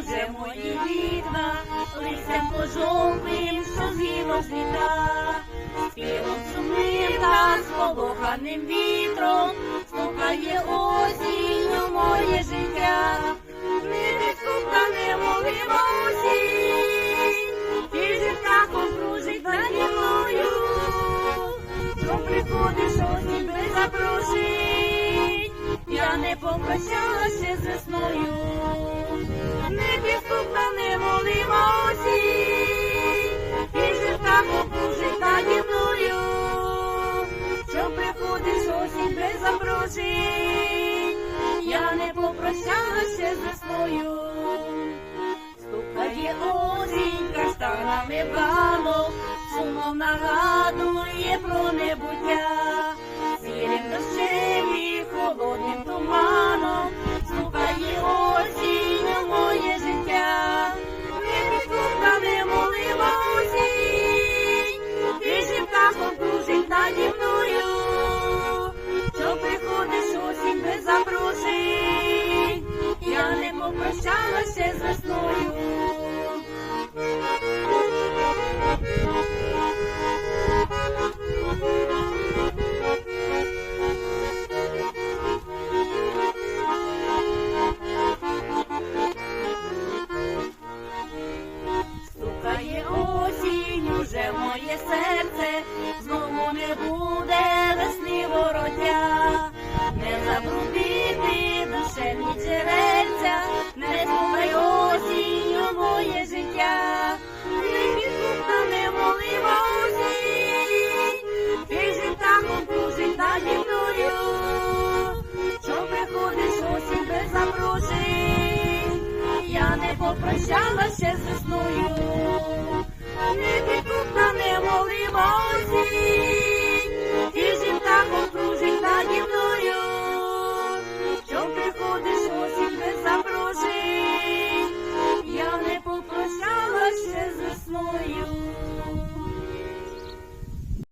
вже мої вікна, листям пожовклим, що згіло з літа, співом сумним та сполоханим вітром, стукає осінь у моє життя, не відкупна немолива осінь, і птахом кружить наді мною, що приходиш осінь без запрошень, я не попрощалася з весною, що приходиш осінь без запрошень, я не попрощалася з весною. Стукає осінь каштанами бало, сумом нагадує про небуття, сірим дощем і холодним туманом, не буде весни вороття, не забрудити душевні джерельця, не слухай осінь у моє життя, не підкупна немолива осінь, ти ж птахом кружить наді мною, що приходиш осінь без запрошень, я не попрощалася